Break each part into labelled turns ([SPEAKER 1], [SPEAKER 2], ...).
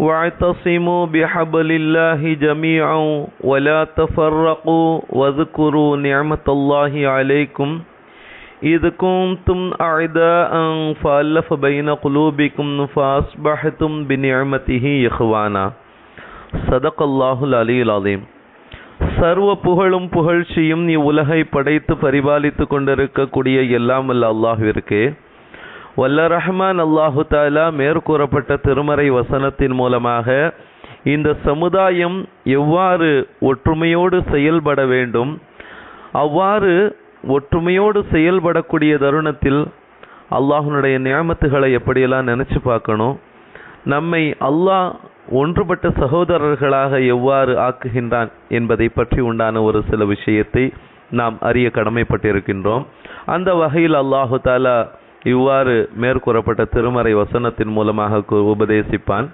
[SPEAKER 1] واعتصموا بحبل الله جميعا ولا تفرقوا واذكروا نعمة الله عليكم إذ كنتم أعداء فألف بين قلوبكم فأصبحتم بنعمته إخوانا صدق الله العلي العظيم சர்வ புகழும் புகழ்ச்சியும் இவ்வுலகை படைத்து பரிபாலித்து கொண்டிருக்கக்கூடிய எல்லாம் வல்ல அல்லாஹ்விற்கு வல்ல ரஹ்மான் அல்லாஹு தாலா மேற்கூறப்பட்ட திருமறை வசனத்தின் மூலமாக இந்த சமுதாயம் எவ்வாறு ஒற்றுமையோடு செயல்பட வேண்டும் அவ்வாறு ஒற்றுமையோடு செயல்படக்கூடிய தருணத்தில் அல்லாஹனுடைய நியமத்துகளை எப்படியெல்லாம் நினச்சி பார்க்கணும் நம்மை அல்லாஹ் ஒன்றுபட்ட சகோதரர்களாக எவ்வாறு ஆக்குகின்றான் என்பதை பற்றி உண்டான ஒரு சில விஷயத்தை நாம் அறிய கடமைப்பட்டிருக்கின்றோம். அந்த வகையில் அல்லாஹு தாலா இவ்வாறு மேற்கூறப்பட்ட திருமறை வசனத்தின் மூலமாக உபதேசிப்பான்.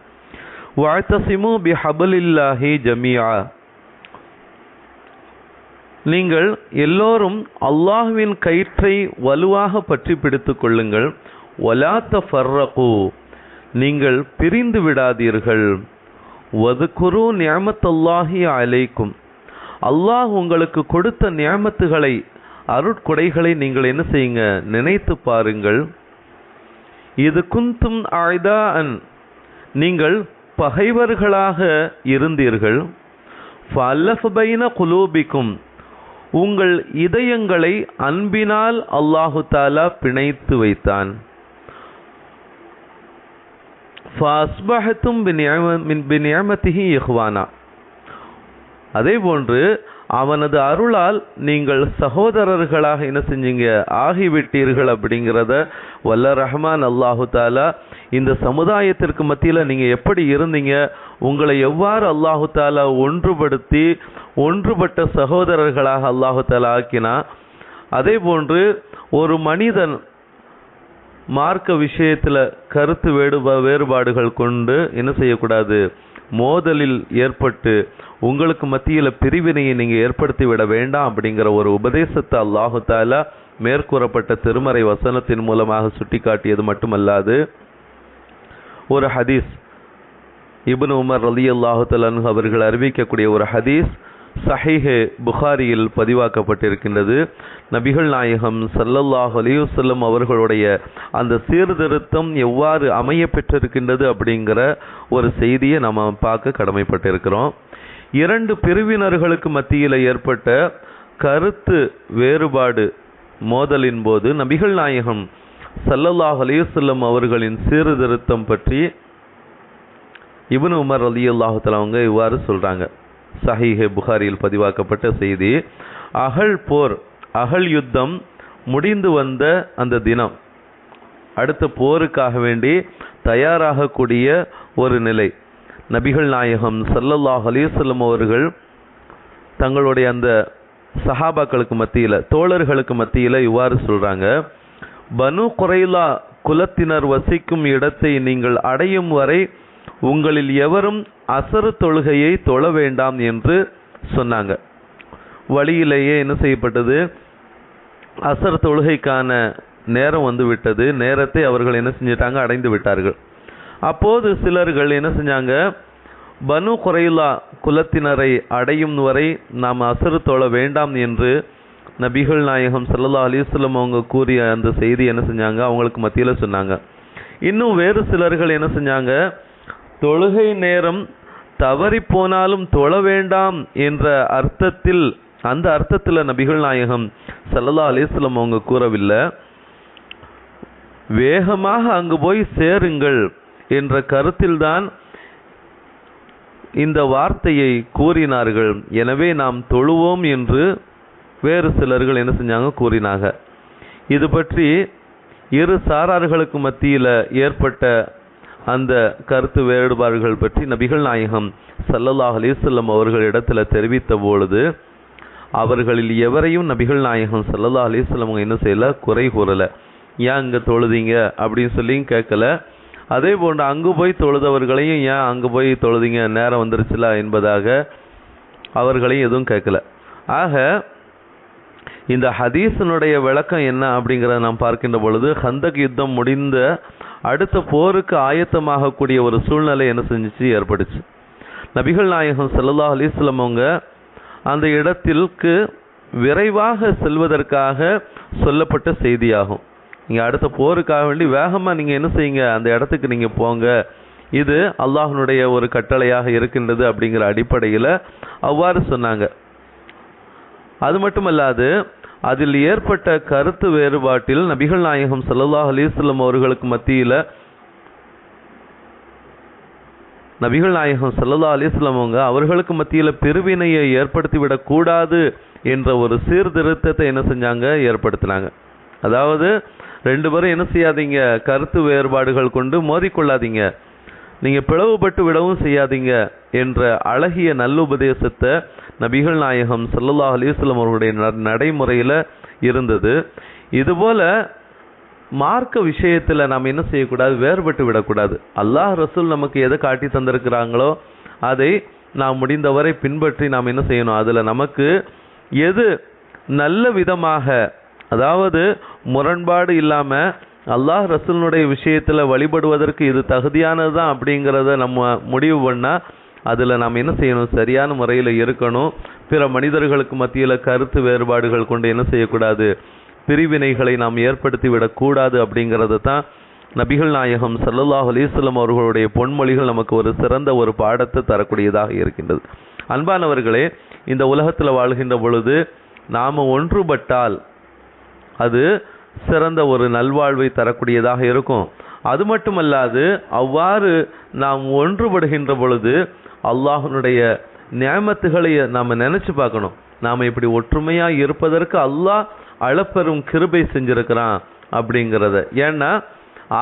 [SPEAKER 1] வாழ்த்தசிமு பி ஹபலில்லாஹி ஜமியா நீங்கள் எல்லோரும் அல்லாஹ்வின் கயிற்றை வலுவாக பற்றி பிடித்து கொள்ளுங்கள். ஒலாத்த ஃபர்ரகு நீங்கள் பிரிந்து விடாதீர்கள். வதுகுரு நியமத்தல்லாஹி அலைக்கும். அல்லாஹ் உங்களுக்கு கொடுத்த நியமத்துகளை அருட்கொடைகளை நீங்கள் என்ன செய்யுங்க? நினைத்து பாருங்கள். இது குந்தும் ஆய்தான் நீங்கள் பகைவர்களாக இருந்தீர்கள். ஃபல்லஃபைன குலூபிக்கும். உங்கள் இதயங்களை அன்பினால் அல்லாஹு தாலா பிணைத்து வைத்தான். அதே போன்று அவனது அருளால் நீங்கள் சகோதரர்களாக என்ன செஞ்சீங்க? ஆகிவிட்டீர்கள் அப்படிங்கிறத வல்ல ரஹ்மான் அல்லாஹு தாலா இந்த சமுதாயத்திற்கு மத்தியில் நீங்கள் எப்படி இருந்தீங்க? உங்களை எவ்வாறு அல்லாஹு தாலா ஒன்றுபடுத்தி ஒன்றுபட்ட சகோதரர்களாக அல்லாஹு தாலா ஆக்கினா? அதே போன்று ஒரு மனிதன் மார்க்க விஷயத்தில் கருத்து வேடுபா வேறுபாடுகள் கொண்டு என்ன செய்யக்கூடாது? மோதலில் ஏற்பட்டு உங்களுக்கு மத்தியில் பிரிவினையை நீங்கள் ஏற்படுத்தி விட வேண்டாம் அப்படிங்கிற ஒரு உபதேசத்தை அல்லாஹு தாலா மேற்கூறப்பட்ட திருமறை வசனத்தின் மூலமாக சுட்டிக்காட்டியது மட்டுமல்லாது ஒரு ஹதீஸ் இபுன் உமர் அலி அல்லாஹுத்தலன் அவர்கள் அறிவிக்கக்கூடிய ஒரு ஹதீஸ் சஹிஹே புகாரியில் பதிவாக்கப்பட்டிருக்கின்றது. நபிகள் நாயகம் சல்லல்லாஹ் அலைஹி அவர்களுடைய அந்த சீர்திருத்தம் எவ்வாறு அமைய பெற்றிருக்கின்றது அப்படிங்கிற ஒரு செய்தியை நம்ம பார்க்க கடமைப்பட்டிருக்கிறோம். இரண்டு பிரிவினர்களுக்கு மத்தியில் ஏற்பட்ட கருத்து வேறுபாடு மோதலின் போது நபிகள் நாயகம் சல்லல்லாஹ் அலையுசல்லம் அவர்களின் சீர்திருத்தம் பற்றி இப்னு உமர் அலி அல்லாஹத்தில் அவங்க இவ்வாறு சொல்கிறாங்க சஹீஹே புகாரியில் பதிவாக்கப்பட்ட செய்தி அகழ் போர் அகழ் யுத்தம் முடிந்து வந்த அந்த தினம் அடுத்த போருக்காக வேண்டி தயாராகக்கூடிய ஒரு நிலை நபிகள் நாயகம் சல்லல்லாஹ் அலிசல்லம் அவர்கள் தங்களுடைய அந்த சஹாபாக்களுக்கு மத்தியில் தோழர்களுக்கு மத்தியில் இவ்வாறு சொல்கிறாங்க பனு குறைலா குலத்தினர் வசிக்கும் இடத்தை நீங்கள் அடையும் வரை உங்களில் எவரும் அசரு தொழுகையை தொழ வேண்டாம் என்று சொன்னாங்க. வழியிலேயே என்ன செய்யப்பட்டது? அசர் தொழுகைக்கான நேரம் வந்து விட்டது. நேரத்தை அவர்கள் என்ன செஞ்சிட்டாங்க? அடைந்து விட்டார்கள். அப்போது சிலர்கள் என்ன செஞ்சாங்க? பனு குறைலா குலத்தினரை அடையும் வரை நாம் அசரு தொழ வேண்டாம் என்று நபிகள் நாயகம் ஸல்லல்லாஹு அலிஸ்லம் அவங்க கூறிய அந்த செய்தி என்ன செஞ்சாங்க? அவங்களுக்கு மத்தியில் சொன்னாங்க. இன்னும் வேறு சிலர்கள் என்ன செஞ்சாங்க? தொழுகை நேரம் தவறி போனாலும் தொழ வேண்டாம் என்ற அர்த்தத்தில் அந்த அர்த்தத்தில் நபிகள் நாயகம் சல்லல்லா அலிஸ்லம் அவங்க கூறவில்லை. வேகமாக அங்கு போய் சேருங்கள். என்ற கருத்தில்தான் இந்த வார்த்தையை கூறினார்கள். எனவே நாம் தொழுவோம் என்று வேறு சிலர்கள் என்ன செஞ்சாங்க? கூறினாங்க. இது பற்றி இரு சாரார்களுக்கு மத்தியில் ஏற்பட்ட அந்த கருத்து வேறுபாடுகள் பற்றி நபிகள் நாயகம் சல்லல்லாஹ் அலிசல்லம் அவர்கள் அவர்களிடத்தில் தெரிவித்த பொழுது அவர்களில் எவரையும் நபிகள் நாயகம் சல்லல்லா அலைஹி என்ன செய்யல? குறை கூறலை. ஏன் இங்கே தொழுதீங்க? அப்படின்னு சொல்லியும் கேட்கல. அதே போன்று அங்கு போய் தொழுதவர்களையும் ஏன் அங்கு போய் தொழுதீங்க? நேரம் வந்துருச்சுல என்பதாக அவர்களையும் எதுவும் கேட்கல. ஆக இந்த ஹதீஸினுடைய விளக்கம் என்ன அப்படிங்கிறத நாம் பார்க்கின்ற பொழுது ஹந்தக் யுத்தம் முடிந்த அடுத்த போருக்கு ஆயத்தமாகக்கூடிய ஒரு சூழ்நிலை என்ன செஞ்சிச்சு? ஏற்பட்டுச்சு. நபிகள் நாயகம் செல்லல்லா அலிஸ்லம் அவங்க அந்த இடத்திற்கு விரைவாக செல்வதற்காக சொல்லப்பட்ட செய்தியாகும். நீங்கள் அடுத்த போருக்காக வேண்டி வேகமாக நீங்கள் என்ன செய்யுங்க? அந்த இடத்துக்கு நீங்கள் போங்க. இது அல்லாஹனுடைய ஒரு கட்டளையாக இருக்கின்றது அப்படிங்கிற அடிப்படையில் அவ்வாறு சொன்னாங்க. அது மட்டுமல்லாது அதில் ஏற்பட்ட கருத்து வேறுபாட்டில் நபிகள் நாயகம் சல்லாஹ் அலிஸ்லம் அவர்களுக்கு மத்தியில் நபிகள் நாயகம் ஸல்லல்லாஹு அலைஹி அவங்க அவர்களுக்கு மத்தியில் பிரிவினையை ஏற்படுத்தி என்ற ஒரு சீர்திருத்தத்தை என்ன செஞ்சாங்க? ஏற்படுத்தினாங்க. அதாவது ரெண்டு பேரும் என்ன செய்யாதீங்க? கருத்து வேறுபாடுகள் கொண்டு மோதிக்கொள்ளாதீங்க. நீங்கள் பிளவுபட்டு விடவும் செய்யாதீங்க என்ற அழகிய நல்லுபதேசத்தை நபிகள் நாயகம் சல்லல்லா அலிஸ்லம் அவர்களுடைய ந- இருந்தது. இதுபோல் மார்க்க விஷயத்தில் நாம் என்ன செய்யக்கூடாது? வேறுபட்டு விடக்கூடாது. அல்லாஹ் ரசூல் நமக்கு எதை காட்டி தந்திருக்கிறாங்களோ அதை நாம் முடிந்தவரை பின்பற்றி நாம் என்ன செய்யணும்? அதில் நமக்கு எது நல்ல விதமாக அதாவது முரண்பாடு இல்லாமல் அல்லாஹ் ரசூலுடைய விஷயத்தில் வழிபடுவதற்கு இது தகுதியானது தான் அப்படிங்கிறத நம்ம முடிவு பண்ணால் அதில் நாம் என்ன செய்யணும்? சரியான முறையில் இருக்கணும். பிற மனிதர்களுக்கு மத்தியில் கருத்து வேறுபாடுகள் கொண்டு என்ன செய்யக்கூடாது? பிரிவினைகளை நாம் ஏற்படுத்தி விடக்கூடாது அப்படிங்கிறது தான் நபிகள் நாயகம் சல்லல்லாஹ் அலிஸ்லம் அவர்களுடைய பொன்மொழிகள் நமக்கு ஒரு சிறந்த ஒரு பாடத்தை தரக்கூடியதாக இருக்கின்றது. அன்பானவர்களே இந்த உலகத்தில் வாழ்கின்ற பொழுது நாம் ஒன்றுபட்டால் அது சிறந்த ஒரு நல்வாழ்வை தரக்கூடியதாக இருக்கும். அது மட்டுமல்லாது அவ்வாறு நாம் ஒன்றுபடுகின்ற பொழுது அல்லாஹனுடைய நியமத்துகளை நாம் நினச்சி பார்க்கணும். நாம் இப்படி ஒற்றுமையாக இருப்பதற்கு அல்லாஹ் அளப்பெரும் கிருபை செஞ்சிருக்கிறான் அப்படிங்கிறத. ஏன்னா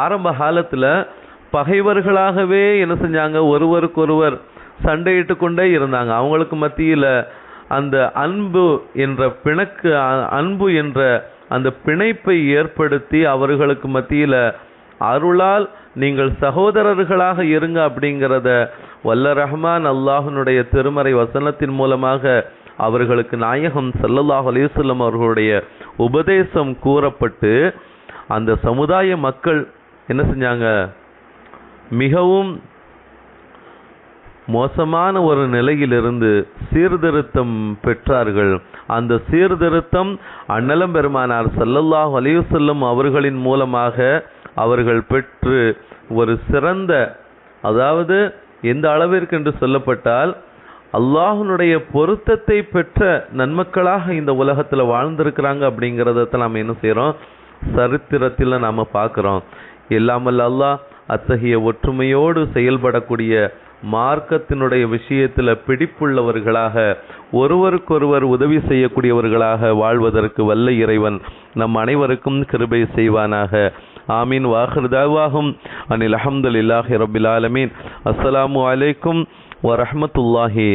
[SPEAKER 1] ஆரம்ப காலத்தில் பகைவர்களாகவே என்ன செஞ்சாங்க? ஒருவருக்கொருவர் சண்டையிட்டு கொண்டே இருந்தாங்க. அவங்களுக்கு மத்தியில் அந்த அன்பு என்ற பிணக்கு அன்பு என்ற அந்த பிணைப்பை ஏற்படுத்தி அவர்களுக்கு மத்தியில் அருளால் நீங்கள் சகோதரர்களாக இருங்க அப்படிங்கிறத வல்ல ரஹ்மான் அல்லாஹனுடைய திருமறை வசனத்தின் மூலமாக அவர்களுக்கு நாயகம் சல்லல்லாஹ் அலைஹி அவர்களுடைய உபதேசம் கூறப்பட்டு அந்த சமுதாய மக்கள் என்ன செஞ்சாங்க? மிகவும் மோசமான ஒரு நிலையிலிருந்து சீர்திருத்தம் பெற்றார்கள். அந்த சீர்திருத்தம் அன்னலம் பெருமானார் சல்லல்லாஹ் அலைஹி அவர்களின் மூலமாக அவர்கள் பெற்று ஒரு சிறந்த அதாவது எந்த அளவிற்கு என்று சொல்லப்பட்டால் அல்லாஹனுடைய பொருத்தத்தை பெற்ற நன்மக்களாக இந்த உலகத்தில் வாழ்ந்திருக்கிறாங்க அப்படிங்கிறத நாம் என்ன செய்கிறோம் சரித்திரத்தில் நாம் பார்க்குறோம். இல்லாமல் அல்லாஹ் அத்தகைய ஒற்றுமையோடு செயல்படக்கூடிய மார்க்கத்தினுடைய விஷயத்துல பிடிப்புள்ளவர்களாக ஒருவருக்கொருவர் உதவி செய்யக்கூடியவர்களாக வாழ்வதற்கு வல்ல இறைவன் நம் அனைவருக்கும் கிருபை செய்வானாக. ஆமீன். வாஹிருதாவாகும் அனில் அஹமதுல்லாஹி ரபில் ஆலமீன். அஸ்ஸலாமு அலைக்கும் வரஹ்மத்துல்லாஹி